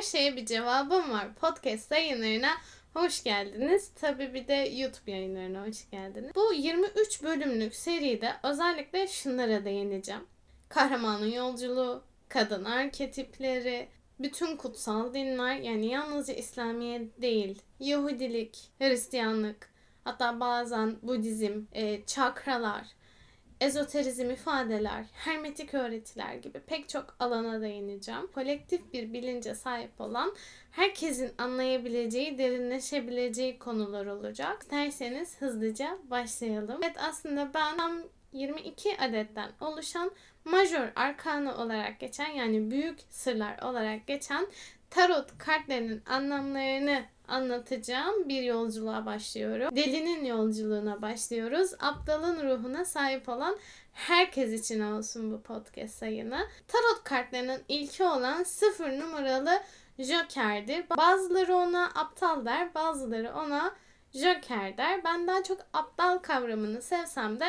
Her şeye bir cevabım var. Podcast yayınlarına hoş geldiniz. Tabii bir de YouTube yayınlarına hoş geldiniz. Bu 23 bölümlük seride özellikle şunlara değineceğim. Kahramanın yolculuğu, kadın arketipleri, bütün kutsal dinler yani yalnızca İslamiyet değil, Yahudilik, Hristiyanlık, hatta bazen Budizm, e, çakralar, ezoterizm ifadeler, hermetik öğretiler gibi pek çok alana değineceğim. Kolektif bir bilince sahip olan, herkesin anlayabileceği, derinleşebileceği konular olacak. İsterseniz hızlıca başlayalım. Evet aslında ben tam 22 adetten oluşan majör arkana olarak geçen yani büyük sırlar olarak geçen tarot kartlarının anlamlarını anlatacağım bir yolculuğa başlıyorum. Delinin yolculuğuna başlıyoruz. Aptalın ruhuna sahip olan herkes için olsun bu podcast yayını. Tarot kartlarının ilki olan sıfır numaralı Joker'dir. Bazıları ona aptal der, bazıları ona Joker der. Ben daha çok aptal kavramını sevsem de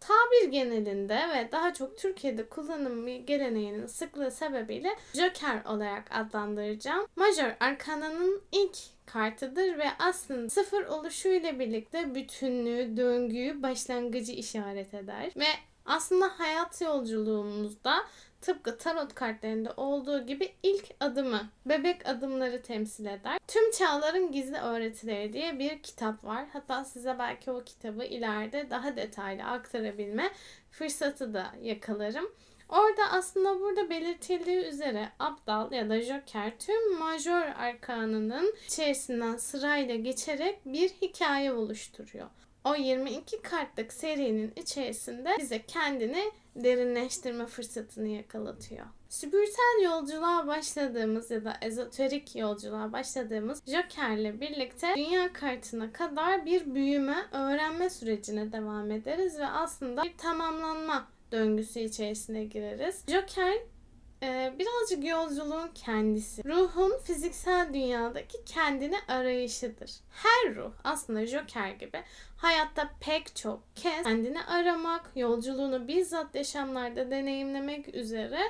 tabir genelinde ve daha çok Türkiye'de kullanım geleneğinin sıklığı sebebiyle Joker olarak adlandıracağım. Major Arkana'nın ilk kartıdır ve aslında sıfır oluşuyla birlikte bütünlüğü, döngüyü, başlangıcı işaret eder. Ve aslında hayat yolculuğumuzda tıpkı tarot kartlarında olduğu gibi ilk adımı, bebek adımları temsil eder. Tüm Çağların Gizli Öğretileri diye bir kitap var. Hatta size belki o kitabı ileride daha detaylı aktarabilme fırsatı da yakalarım. Orada aslında burada belirtildiği üzere Abdal ya da Joker tüm majör arkanının içerisinden sırayla geçerek bir hikaye oluşturuyor. O 22 kartlık serinin içerisinde bize kendini derinleştirme fırsatını yakalatıyor. Spiritüel yolculuğa başladığımız ya da ezoterik yolculuğa başladığımız Joker'le birlikte dünya kartına kadar bir büyüme, öğrenme sürecine devam ederiz ve aslında bir tamamlanma döngüsü içerisine gireriz. Joker e, birazcık yolculuğun kendisi. Ruhun fiziksel dünyadaki kendini arayışıdır. Her ruh aslında Joker gibi hayatta pek çok kez kendini aramak, yolculuğunu bizzat yaşamlarda deneyimlemek üzere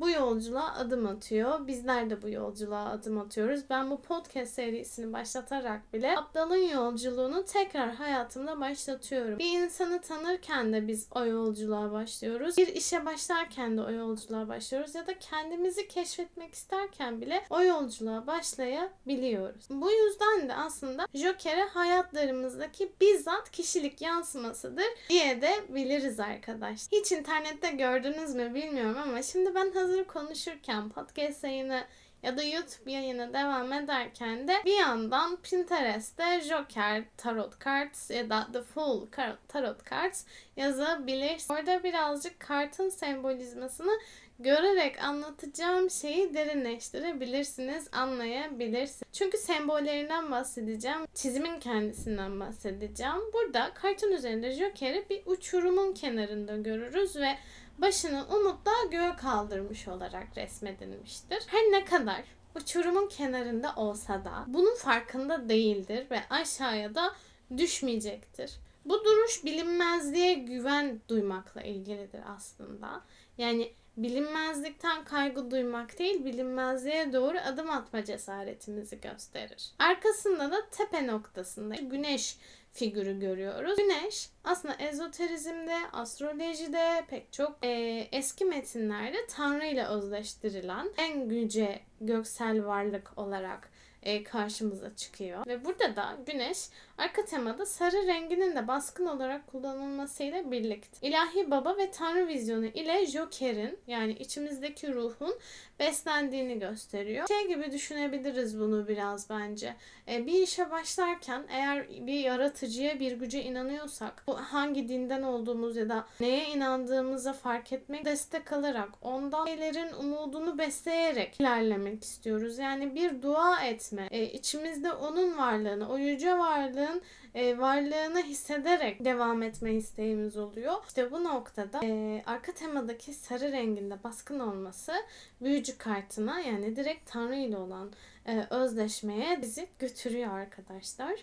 bu yolculuğa adım atıyor. Bizler de bu yolculuğa adım atıyoruz. Ben bu podcast serisini başlatarak bile Abdal'ın yolculuğunu tekrar hayatımda başlatıyorum. Bir insanı tanırken de biz o yolculuğa başlıyoruz. Bir işe başlarken de o yolculuğa başlıyoruz ya da kendimizi keşfetmek isterken bile o yolculuğa başlayabiliyoruz. Bu yüzden de aslında Joker'e hayatlarımızdaki bizzat kişilik yansımasıdır diye de biliriz arkadaş. Hiç internette gördünüz mü bilmiyorum ama şimdi ben hazır konuşurken podcast yayını ya da YouTube yayını devam ederken de bir yandan Pinterest'te Joker Tarot Cards ya da The Full Tarot Cards yazabilirsiniz. Orada birazcık kartın sembolizmasını görerek anlatacağım şeyi derinleştirebilirsiniz, anlayabilirsiniz. Çünkü sembollerinden bahsedeceğim, çizimin kendisinden bahsedeceğim. Burada kartın üzerinde Joker'i bir uçurumun kenarında görürüz ve başını umutla göğe kaldırmış olarak resmedilmiştir. Her ne kadar uçurumun kenarında olsa da bunun farkında değildir ve aşağıya da düşmeyecektir. Bu duruş bilinmezliğe güven duymakla ilgilidir aslında. Yani bilinmezlikten kaygı duymak değil, bilinmezliğe doğru adım atma cesaretimizi gösterir. Arkasında da tepe noktasında güneş figürü görüyoruz. Güneş aslında ezoterizmde, astrolojide pek çok e, eski metinlerde Tanrı ile özleştirilen en güce göksel varlık olarak e, karşımıza çıkıyor. Ve burada da güneş arka temada sarı renginin de baskın olarak kullanılmasıyla birlikte. İlahi Baba ve Tanrı vizyonu ile Joker'in yani içimizdeki ruhun beslendiğini gösteriyor. Şey gibi düşünebiliriz bunu biraz bence. E, bir işe başlarken eğer bir yaratıcıya, bir güce inanıyorsak hangi dinden olduğumuz ya da neye inandığımıza fark etmek, destek alarak, ondan şeylerin umudunu besleyerek ilerlemek istiyoruz. Yani bir dua etme, e, içimizde onun varlığını, o yüce varlığın e, varlığını hissederek devam etme isteğimiz oluyor. İşte bu noktada e, arka temadaki sarı renginde baskın olması büyücü kartına yani direkt Tanrı ile olan e, özleşmeye bizi götürüyor arkadaşlar.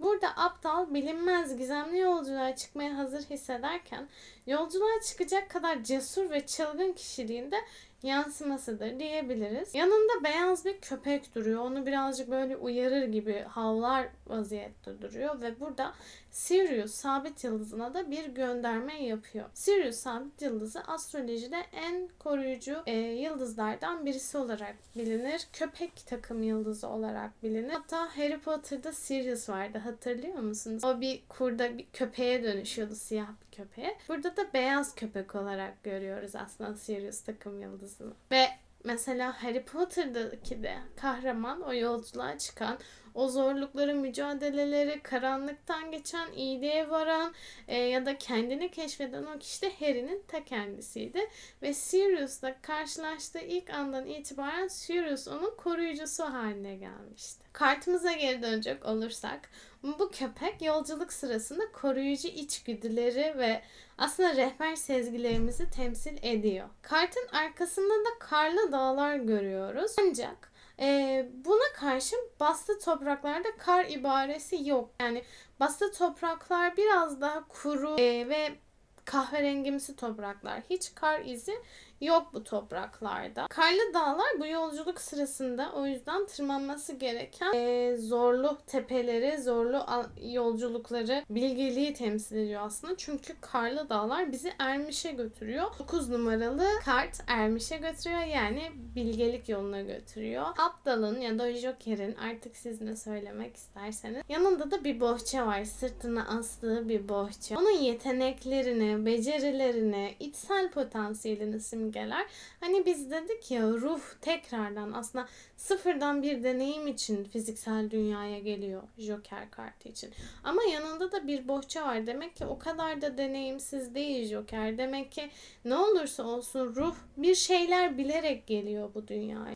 Burada aptal, bilinmez, gizemli yolculuğa çıkmaya hazır hissederken yolculuğa çıkacak kadar cesur ve çılgın kişiliğinde yansımasıdır diyebiliriz. Yanında beyaz bir köpek duruyor. Onu birazcık böyle uyarır gibi havlar vaziyette duruyor ve burada Sirius sabit yıldızına da bir gönderme yapıyor. Sirius sabit yıldızı astrolojide en koruyucu e, yıldızlardan birisi olarak bilinir. Köpek takım yıldızı olarak bilinir. Hatta Harry Potter'da Sirius vardı hatırlıyor musunuz? O bir kurda bir köpeğe dönüşüyordu siyah bir köpeğe. Burada da beyaz köpek olarak görüyoruz aslında Sirius takım yıldızını. Ve Mesela Harry Potter'daki de kahraman o yolculuğa çıkan o zorlukları, mücadeleleri, karanlıktan geçen, iyiliğe varan e, ya da kendini keşfeden o kişi de Harry'nin ta kendisiydi. Ve Sirius'la karşılaştığı ilk andan itibaren Sirius onun koruyucusu haline gelmişti. Kartımıza geri dönecek olursak bu köpek yolculuk sırasında koruyucu içgüdüleri ve aslında rehber sezgilerimizi temsil ediyor. Kartın arkasında da karlı dağlar görüyoruz. Ancak e, buna karşı bastı topraklarda kar ibaresi yok. Yani bastı topraklar biraz daha kuru e, ve kahverengimsi topraklar. Hiç kar izi yok bu topraklarda. Karlı dağlar bu yolculuk sırasında o yüzden tırmanması gereken e, zorlu tepeleri, zorlu yolculukları, bilgeliği temsil ediyor aslında. Çünkü karlı dağlar bizi Ermiş'e götürüyor. 9 numaralı kart Ermiş'e götürüyor yani bilgelik yoluna götürüyor. Aptalın ya da Joker'in artık siz ne söylemek isterseniz. Yanında da bir bohça var. Sırtına astığı bir bohça. Onun yeteneklerini, becerilerini, içsel potansiyelini simgeliyor simgeler. Hani biz dedik ya ruh tekrardan aslında sıfırdan bir deneyim için fiziksel dünyaya geliyor Joker kartı için. Ama yanında da bir bohça var. Demek ki o kadar da deneyimsiz değil Joker. Demek ki ne olursa olsun ruh bir şeyler bilerek geliyor bu dünyaya.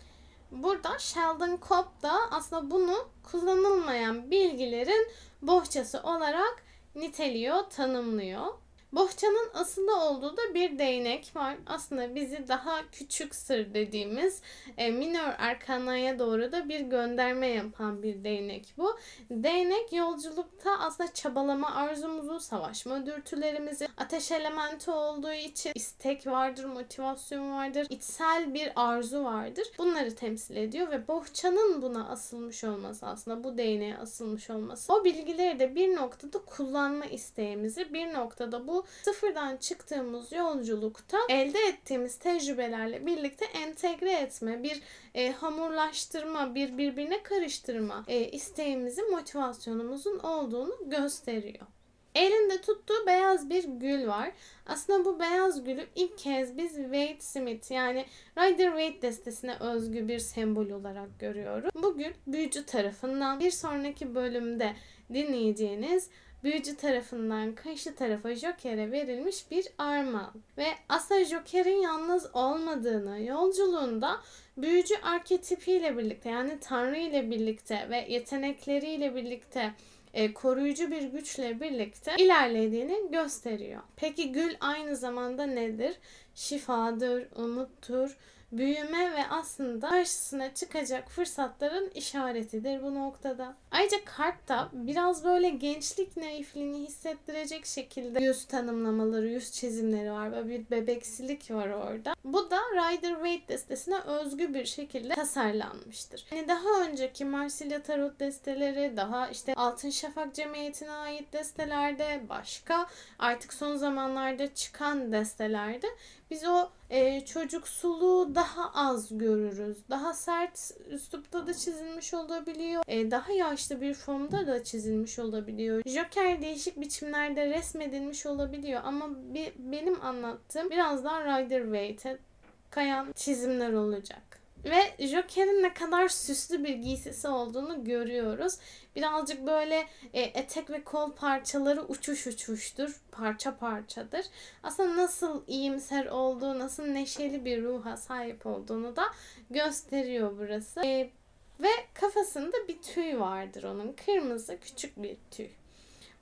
Burada Sheldon Cobb da aslında bunu kullanılmayan bilgilerin bohçası olarak niteliyor, tanımlıyor. Bohçanın aslında olduğu da bir değnek var. Aslında bizi daha küçük sır dediğimiz e, minor arkanaya doğru da bir gönderme yapan bir değnek bu. Değnek yolculukta aslında çabalama arzumuzu, savaşma dürtülerimizi, ateş elementi olduğu için istek vardır, motivasyon vardır, içsel bir arzu vardır. Bunları temsil ediyor ve bohçanın buna asılmış olması aslında bu değneğe asılmış olması. O bilgileri de bir noktada kullanma isteğimizi, bir noktada bu sıfırdan çıktığımız yolculukta elde ettiğimiz tecrübelerle birlikte entegre etme, bir e, hamurlaştırma, bir birbirine karıştırma e, isteğimizin, motivasyonumuzun olduğunu gösteriyor. Elinde tuttuğu beyaz bir gül var. Aslında bu beyaz gülü ilk kez biz Wade Smith yani Rider Waite destesine özgü bir sembol olarak görüyoruz. Bu gül büyücü tarafından bir sonraki bölümde dinleyeceğiniz büyücü tarafından karşı tarafa Joker'e verilmiş bir armağan. Ve aslında Joker'in yalnız olmadığını, yolculuğunda büyücü arketipiyle birlikte yani Tanrı ile birlikte ve yetenekleriyle birlikte e, koruyucu bir güçle birlikte ilerlediğini gösteriyor. Peki gül aynı zamanda nedir? Şifadır, umuttur, büyüme ve aslında karşısına çıkacak fırsatların işaretidir bu noktada. Ayrıca kartta biraz böyle gençlik naifliğini hissettirecek şekilde yüz tanımlamaları, yüz çizimleri var ve bir bebeksilik var orada. Bu da Rider Waite destesine özgü bir şekilde tasarlanmıştır. Yani daha önceki Marsilya Tarot desteleri, daha işte Altın Şafak Cemiyeti'ne ait destelerde, başka artık son zamanlarda çıkan destelerde biz o e, çocuksuluğu daha az görürüz. Daha sert üslupta da çizilmiş olabiliyor. E, daha yaşlı bir formda da çizilmiş olabiliyor. Joker değişik biçimlerde resmedilmiş olabiliyor ama benim anlattığım biraz daha Rider Waite'e kayan çizimler olacak. Ve Joker'in ne kadar süslü bir giysisi olduğunu görüyoruz. Birazcık böyle e, etek ve kol parçaları uçuş uçuştur. Parça parçadır. Aslında nasıl iyimser olduğu, nasıl neşeli bir ruha sahip olduğunu da gösteriyor burası. E, ve kafasında bir tüy vardır onun. Kırmızı küçük bir tüy.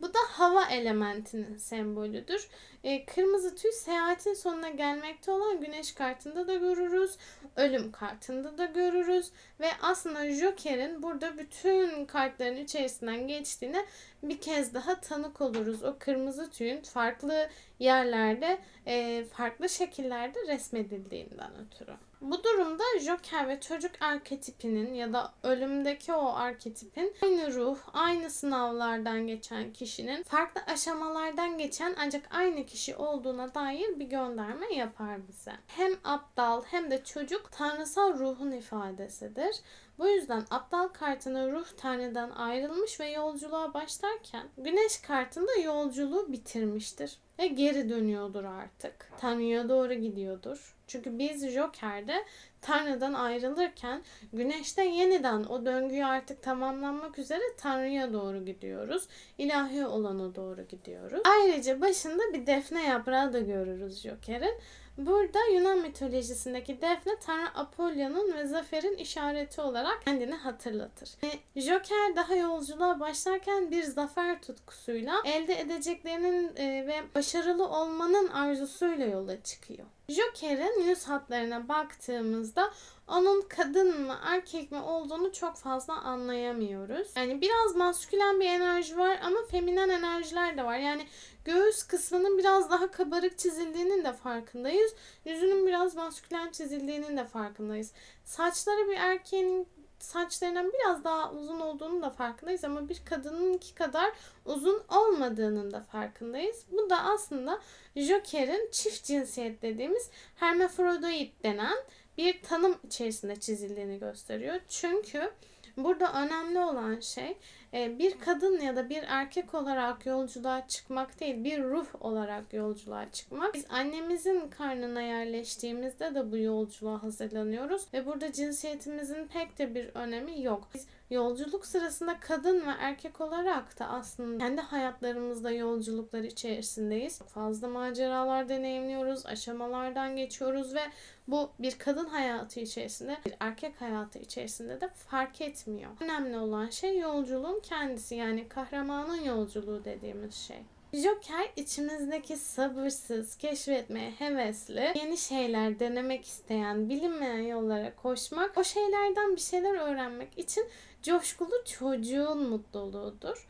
Bu da hava elementinin sembolüdür. E, kırmızı tüy seyahatin sonuna gelmekte olan güneş kartında da görürüz. Ölüm kartında da görürüz. Ve aslında Joker'in burada bütün kartların içerisinden geçtiğini bir kez daha tanık oluruz. O kırmızı tüyün farklı yerlerde, e, farklı şekillerde resmedildiğinden ötürü. Bu durumda Joker ve çocuk arketipinin ya da ölümdeki o arketipin aynı ruh, aynı sınavlardan geçen kişinin farklı aşamalardan geçen ancak aynı kişi olduğuna dair bir gönderme yapar bize. Hem aptal hem de çocuk tanrısal ruhun ifadesidir. Bu yüzden aptal kartının ruh tanrıdan ayrılmış ve yolculuğa başlarken güneş kartında yolculuğu bitirmiştir ve geri dönüyordur artık. Tanrı'ya doğru gidiyordur. Çünkü biz Joker'de Tanrı'dan ayrılırken Güneş'te yeniden o döngüyü artık tamamlanmak üzere Tanrı'ya doğru gidiyoruz. İlahi olana doğru gidiyoruz. Ayrıca başında bir defne yaprağı da görürüz Joker'in. Burada Yunan mitolojisindeki Defne Tanrı Apollo'nun ve zaferin işareti olarak kendini hatırlatır. E, Joker daha yolculuğa başlarken bir zafer tutkusuyla elde edeceklerinin e, ve başarılı olmanın arzusuyla yola çıkıyor. Joker'in yüz hatlarına baktığımızda onun kadın mı erkek mi olduğunu çok fazla anlayamıyoruz. Yani biraz maskülen bir enerji var ama feminen enerjiler de var. Yani göğüs kısmının biraz daha kabarık çizildiğinin de farkındayız. Yüzünün biraz maskülen çizildiğinin de farkındayız. Saçları bir erkeğin saçlarının biraz daha uzun olduğunu da farkındayız ama bir kadınınki kadar uzun olmadığının da farkındayız. Bu da aslında Joker'in çift cinsiyet dediğimiz hermafrodit denen bir tanım içerisinde çizildiğini gösteriyor. Çünkü burada önemli olan şey bir kadın ya da bir erkek olarak yolculuğa çıkmak değil, bir ruh olarak yolculuğa çıkmak. Biz annemizin karnına yerleştiğimizde de bu yolculuğa hazırlanıyoruz ve burada cinsiyetimizin pek de bir önemi yok. Biz yolculuk sırasında kadın ve erkek olarak da aslında kendi hayatlarımızda yolculuklar içerisindeyiz. Fazla maceralar deneyimliyoruz, aşamalardan geçiyoruz ve bu bir kadın hayatı içerisinde, bir erkek hayatı içerisinde de fark etmiyor. Önemli olan şey yolculuğun kendisi yani kahramanın yolculuğu dediğimiz şey. Joker içimizdeki sabırsız, keşfetmeye hevesli, yeni şeyler denemek isteyen, bilinmeyen yollara koşmak, o şeylerden bir şeyler öğrenmek için coşkulu çocuğun mutluluğudur.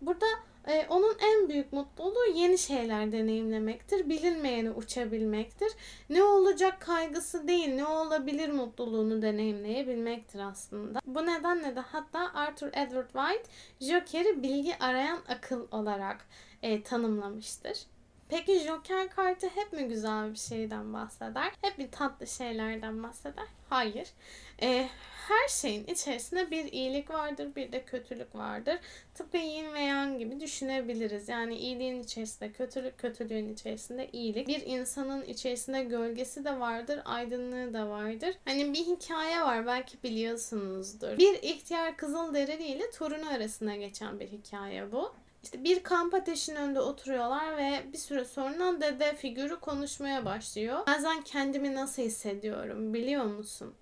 Burada e, onun en büyük mutluluğu yeni şeyler deneyimlemektir. Bilinmeyeni uçabilmektir. Ne olacak kaygısı değil, ne olabilir mutluluğunu deneyimleyebilmektir aslında. Bu nedenle de hatta Arthur Edward White Joker'i bilgi arayan akıl olarak e, tanımlamıştır. Peki Joker kartı hep mi güzel bir şeyden bahseder? Hep bir tatlı şeylerden bahseder? Hayır. E, her şeyin içerisinde bir iyilik vardır, bir de kötülük vardır. Tıpkı yin ve yang gibi düşünebiliriz. Yani iyiliğin içerisinde kötülük, kötülüğün içerisinde iyilik. Bir insanın içerisinde gölgesi de vardır, aydınlığı da vardır. Hani bir hikaye var belki biliyorsunuzdur. Bir ihtiyar Kızılderili ile torunu arasında geçen bir hikaye bu. İşte bir kamp ateşinin önünde oturuyorlar ve bir süre sonra dede figürü konuşmaya başlıyor. Bazen kendimi nasıl hissediyorum biliyor musun?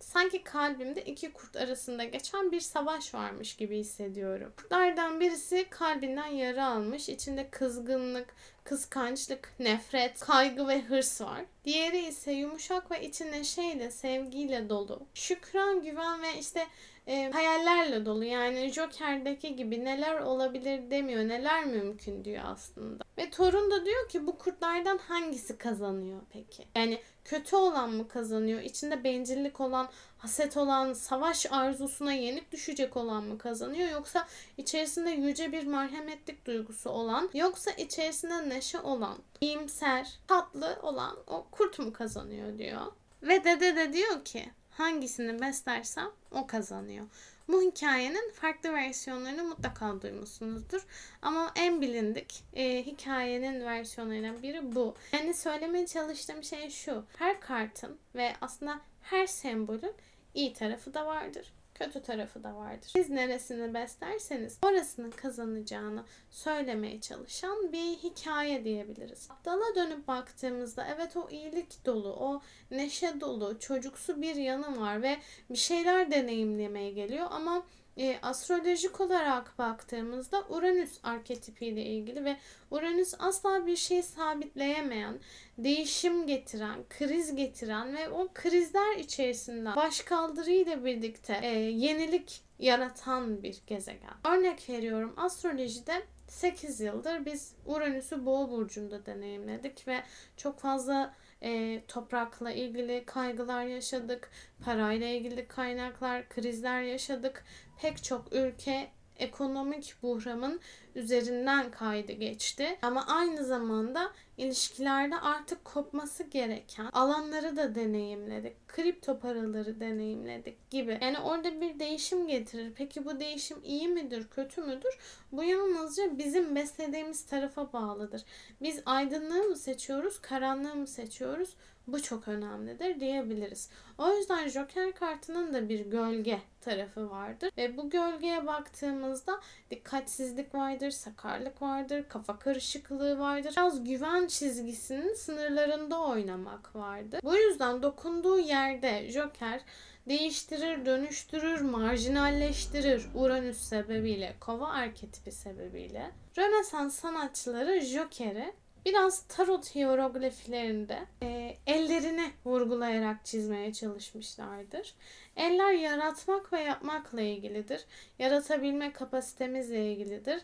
Sanki kalbimde iki kurt arasında geçen bir savaş varmış gibi hissediyorum. Kurtlardan birisi kalbinden yara almış. İçinde kızgınlık, kıskançlık, nefret, kaygı ve hırs var. Diğeri ise yumuşak ve içi neşeyle, sevgiyle dolu. Şükran, güven ve işte e, hayallerle dolu. Yani Joker'deki gibi neler olabilir demiyor, neler mümkün diyor aslında. Ve Torun da diyor ki bu kurtlardan hangisi kazanıyor peki? Yani kötü olan mı kazanıyor? İçinde bencillik olan, haset olan, savaş arzusuna yenik düşecek olan mı kazanıyor? Yoksa içerisinde yüce bir merhametlik duygusu olan, yoksa içerisinde neşe olan, iyimser, tatlı olan o kurt mu kazanıyor diyor. Ve dede de diyor ki hangisini beslersem o kazanıyor. Bu hikayenin farklı versiyonlarını mutlaka duymuşsunuzdur. Ama en bilindik e, hikayenin versiyonlarından biri bu. Yani söylemeye çalıştığım şey şu. Her kartın ve aslında her sembolün iyi tarafı da vardır kötü tarafı da vardır. Siz neresini beslerseniz orasının kazanacağını söylemeye çalışan bir hikaye diyebiliriz. Aptala dönüp baktığımızda evet o iyilik dolu, o neşe dolu, çocuksu bir yanı var ve bir şeyler deneyimlemeye geliyor ama e, astrolojik olarak baktığımızda Uranüs arketipiyle ilgili ve Uranüs asla bir şey sabitleyemeyen, değişim getiren, kriz getiren ve o krizler içerisinde başkaldırıyla birlikte e, yenilik yaratan bir gezegen. Örnek veriyorum astrolojide 8 yıldır biz Uranüs'ü Boğa burcunda deneyimledik ve çok fazla e, toprakla ilgili kaygılar yaşadık, parayla ilgili kaynaklar, krizler yaşadık. Pek çok ülke ekonomik buhramın üzerinden kaydı geçti. Ama aynı zamanda ilişkilerde artık kopması gereken alanları da deneyimledik. Kripto paraları deneyimledik gibi. Yani orada bir değişim getirir. Peki bu değişim iyi midir, kötü müdür? Bu yalnızca bizim beslediğimiz tarafa bağlıdır. Biz aydınlığı mı seçiyoruz, karanlığı mı seçiyoruz? Bu çok önemlidir diyebiliriz. O yüzden Joker kartının da bir gölge tarafı vardır. Ve bu gölgeye baktığımızda dikkatsizlik vardır, sakarlık vardır, kafa karışıklığı vardır. Biraz güven çizgisinin sınırlarında oynamak vardır. Bu yüzden dokunduğu yerde Joker değiştirir, dönüştürür, marjinalleştirir Uranüs sebebiyle, kova arketipi sebebiyle. Rönesans sanatçıları Joker'i biraz tarot hierogliflerinde e, ellerini vurgulayarak çizmeye çalışmışlardır. Eller yaratmak ve yapmakla ilgilidir. Yaratabilme kapasitemizle ilgilidir.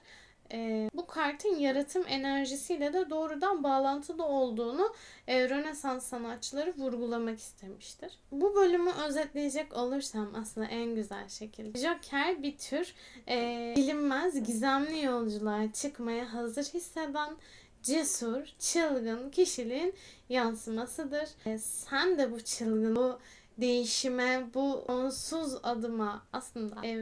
E, bu kartın yaratım enerjisiyle de doğrudan bağlantılı olduğunu e, Rönesans sanatçıları vurgulamak istemiştir. Bu bölümü özetleyecek olursam aslında en güzel şekilde. Joker bir tür e, bilinmez, gizemli yolculuğa çıkmaya hazır hisseden, cesur, çılgın kişiliğin yansımasıdır. E, sen de bu çılgın, bu değişime, bu onsuz adıma aslında e,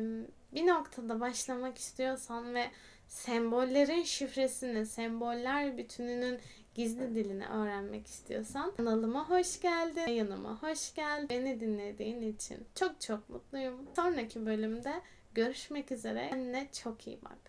bir noktada başlamak istiyorsan ve sembollerin şifresini, semboller bütününün gizli dilini öğrenmek istiyorsan kanalıma hoş geldin, yanıma hoş geldin. Beni dinlediğin için çok çok mutluyum. Sonraki bölümde görüşmek üzere. Kendine çok iyi bak.